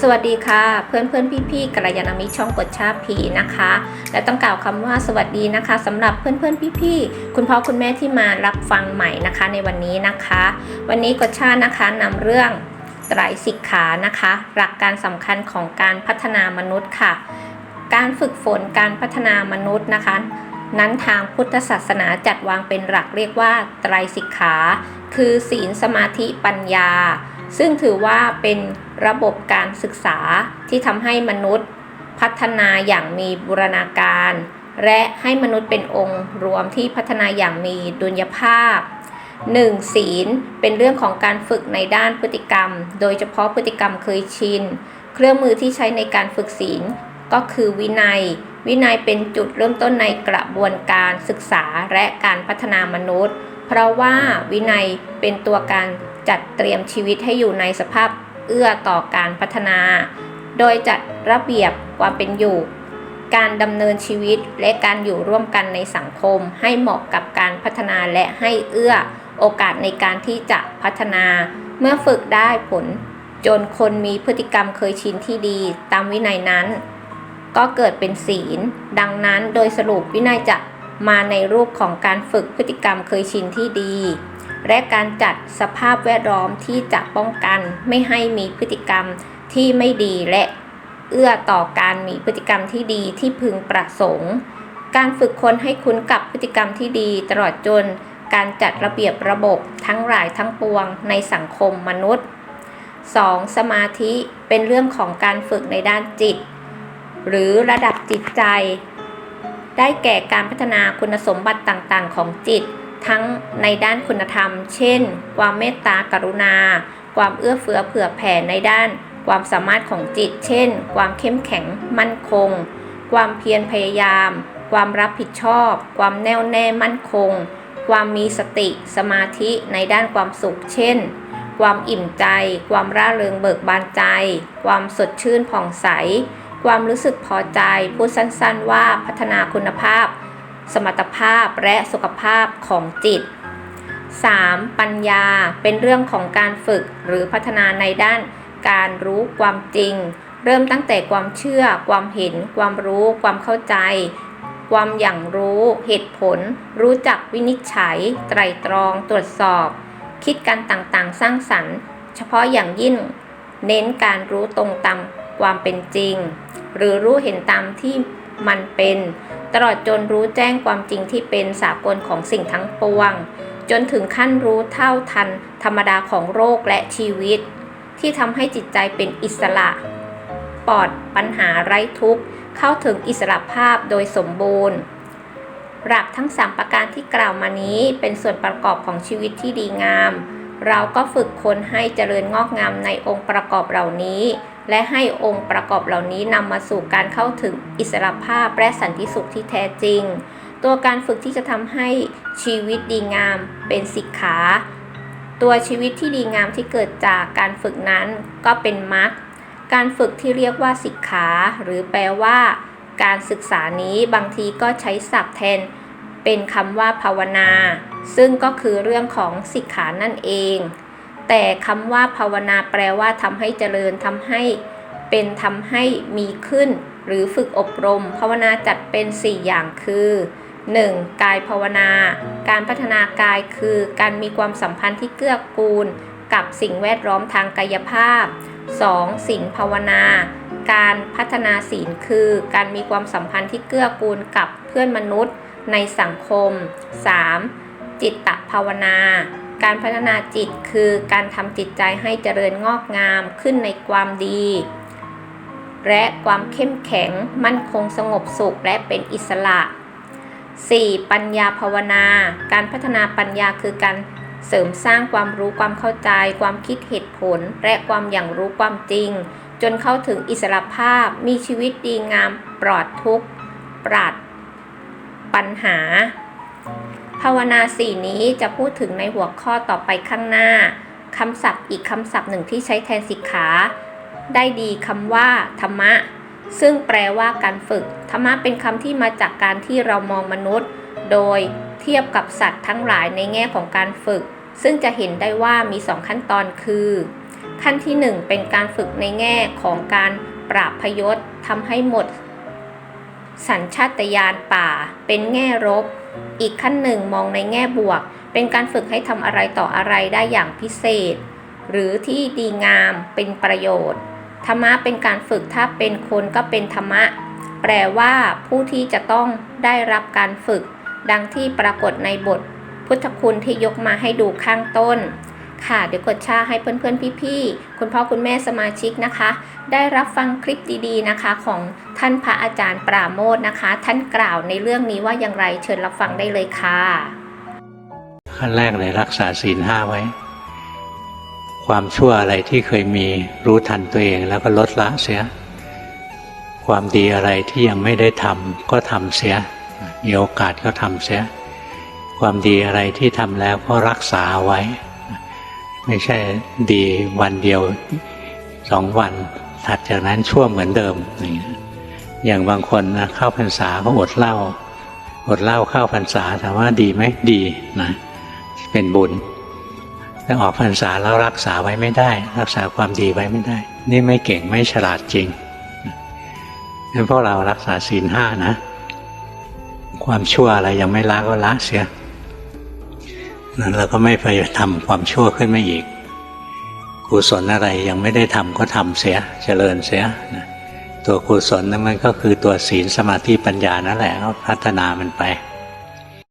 สวัสดีค่ะ เพื่อนเพื่อนพี่พี่กัลยาณมิตรช่องกดชาพีนะคะ และต้องกล่าวคำว่าสวัสดีนะคะสำหรับเพื่อนเพื่อนพี่พี่คุณพ่อคุณแม่ที่มารับฟังใหม่นะคะในวันนี้นะคะ วันนี้กดชาตินะคะนำเรื่องไตรสิกขานะคะ หลักการสำคัญของการพัฒนามนุษย์ค่ะ การฝึกฝนการพัฒนามนุษย์นะคะ นั้นทางพุทธศาสนาจัดวางเป็นหลักเรียกว่าไตรสิกขา คือศีลสมาธิปัญญา ซึ่งถือว่าเป็น ระบบการศึกษาที่ทำให้มนุษย์ พัฒนาอย่างมีบูรณาการ และให้มนุษย์เป็นองค์รวมที่พัฒนาอย่างมีดุลยภาพ 1. ศีลเป็นเรื่องของการฝึกในด้านพฤติกรรม โดยเฉพาะพฤติกรรมเคยชิน เครื่องมือที่ใช้ในการฝึกศีลก็คือวินัย วินัยเป็นจุดเริ่มต้นในกระบวนการศึกษาและการพัฒนามนุษย์ เพราะว่าวินัยเป็นตัวการจัดเตรียมชีวิตให้อยู่ในสภาพ เอื้อต่อการพัฒนา โดยจัดระเบียบความเป็นอยู่ การดำเนินชีวิตและการอยู่ร่วมกันในสังคมให้เหมาะกับการพัฒนาและให้เอื้อโอกาสในการที่จะพัฒนา เมื่อฝึกได้ผล จนคนมีพฤติกรรมเคยชินที่ดีตามวินัยนั้น ก็เกิดเป็นศีล ดังนั้นโดยสรุปวินัยจะมาในรูปของการฝึกพฤติกรรมเคยชินที่ดี และการจัดสภาพแวดล้อมที่จะป้องกันไม่ให้มีพฤติกรรมที่ไม่ดีและเอื้อต่อการมีพฤติกรรมที่ดีที่พึงประสงค์ การฝึกคนให้คุ้นกับพฤติกรรมที่ดีตลอดจนการจัดระเบียบระบบทั้งหลายทั้งปวงในสังคมมนุษย์ 2. สมาธิเป็นเรื่องของการฝึกในด้านจิต หรือระดับจิตใจ ได้แก่การพัฒนาคุณสมบัติต่างๆ ของจิต ทั้งในด้านคุณธรรม เช่น ความเมตตากรุณา ความเอื้อเฟื้อเผื่อแผ่ในด้าน ความสามารถของจิต เช่น ความเข้มแข็งมั่นคง ความเพียรพยายาม ความรับผิดชอบ ความแน่วแน่มั่นคง ความมีสติ สมาธิในด้านความสุข เช่น ความอิ่มใจ ความร่าเริงเบิกบานใจ ความสดชื่นผ่องใส ความรู้สึกพอใจ พูดสั้นๆว่าพัฒนาคุณภาพ สมรรถภาพและสุขภาพของจิต 3. ปัญญาเป็นเรื่องของการฝึกหรือพัฒนาในด้านการรู้ความจริง เริ่มตั้งแต่ความเชื่อ ความเห็น ความรู้ ความเข้าใจ ความอย่างรู้ เหตุผล รู้จักวินิจฉัย ไตรตรอง ตรวจสอบ คิดการต่างๆ สร้างสรรค์ เฉพาะอย่างยิ่ง เน้นการรู้ตรงตามความเป็นจริง หรือรู้เห็นตามที่มันเป็น ตลอดจนรู้แจ้งความจริงที่เป็นสากลของสิ่งทั้งปวง จนถึงขั้นรู้เท่าทันธรรมดาของโรคและชีวิต ที่ทำให้จิตใจเป็นอิสระ ปลอดปัญหาไร้ทุกข์ เข้าถึงอิสระภาพโดยสมบูรณ์ หลักทั้ง 3 ประการที่กล่าวมานี้เป็นส่วนประกอบของชีวิตที่ดีงาม เราก็ฝึกคนให้เจริญงอกงามในองค์ประกอบเหล่านี้ และให้องค์ประกอบเหล่านี้นำมาสู่การเข้าถึงอิสรภาพและสันติสุขที่แท้จริง ตัวการฝึกที่จะทำให้ชีวิตดีงามเป็นสิกขา ตัวชีวิตที่ดีงามที่เกิดจากการฝึกนั้นก็เป็นมรรคการฝึกที่เรียกว่าสิกขา หรือแปลว่า การศึกษานี้บางทีก็ใช้ศัพท์แทน เป็นคำว่าภาวนา ซึ่งก็คือเรื่องของสิกขานั่นเอง แต่คำว่าภาวนาแปลว่าทำให้เจริญทำให้เป็นทำให้มีขึ้น หรือฝึกอบรม ภาวนาจัดเป็น 4 อย่างคือ 1. กายภาวนา การพัฒนากายคือการมีความสัมพันธ์ที่เกื้อกูล กับสิ่งแวดล้อมทางกายภาพ 2. ศีลภาวนา การพัฒนาศีลคือ การมีความสัมพันธ์ที่เกื้อกูลกับเพื่อนมนุษย์ในสังคม 3. จิตตภาวนา การพัฒนาจิตคือการทำจิตใจให้เจริญงอกงามขึ้นในความดี และความเข้มแข็งมั่นคงสงบสุขและเป็นอิสระ 4. ปัญญาภาวนา การพัฒนาปัญญาคือการเสริมสร้างความรู้ความเข้าใจ ความคิดเหตุผล และความอย่างรู้ความจริง จนเข้าถึงอิสระภาพมีชีวิตดีงามปลอดทุกข์ปราดปัญหา ภาวนาสี่นี้จะพูดถึงในหัวข้อต่อไปข้างหน้าคำศัพท์อีกคำศัพท์หนึ่งที่ใช้แทนสิกขา ได้ดีคำว่าธรรมะ ซึ่งแปลว่าการฝึก ธรรมะเป็นคำที่มาจากการที่เรามองมนุษย์ โดยเทียบกับสัตว์ทั้งหลายในแง่ของการฝึก ซึ่งจะเห็นได้ว่ามีสองขั้นตอนคือ ขั้นที่หนึ่งเป็นการฝึกในแง่ของการปราบพยศทำให้หมด สัญชาตญาณป่า เป็นแง่ลบ อีกขั้นหนึ่งมองในแง่บวก เป็นการฝึกให้ทำอะไรต่ออะไรได้อย่างพิเศษ หรือที่ดีงามเป็นประโยชน์ ธรรมะเป็นการฝึกถ้าเป็นคนก็เป็นธรรมะ แปลว่าผู้ที่จะต้องได้รับการฝึก ดังที่ปรากฏในบท พุทธคุณที่ยกมาให้ดูข้างต้น ค่ะ เดี๋ยวกดแชาให้เพื่อนๆพี่ๆคุณพ่อคุณแม่สมาชิกนะคะ ได้รับฟังคลิปดีๆนะคะ ของท่านพระอาจารย์ปราโมทนะคะ ท่านกล่าวในเรื่องนี้ว่าอย่างไรเชิญรับฟังได้เลยค่ะ ขั้นแรกเลยรักษาศีลห้าไว้ ความชั่วอะไรที่เคยมีรู้ทันตัวเองแล้วก็ลดละเสีย ความดีอะไรที่ยังไม่ได้ทำก็ทำเสียมีโอกาสก็ทำเสีย ความดีอะไรที่ทำแล้วก็รักษาไว้ ไม่ใช่ดีวันเดียวสองวัน ถัดจากนั้นชั่วเหมือนเดิม อย่างบางคนนะเข้าพรรษาก็อดเหล้าอดเหล้าเข้าพรรษาถามว่าดีไหมดีนะเป็นบุญแต่ออกพรรษาแล้วรักษาไว้ไม่ได้ รักษาความดีไว้ไม่ได้ นี่ไม่เก่งไม่ฉลาดจริงงั้นพวกเรารักษาศีลห้านะ ความชั่วอะไรยังไม่ละก็ละเสีย นั้นเราก็ไม่ไปทำความชั่วขึ้นมาอีกกุศลอะไรยังไม่ได้ทำก็ทำเสียเจริญเสียนะตัวกุศลนั้นมันก็คือตัวศีลสมาธิปัญญานั่นแหละก็พัฒนามันไป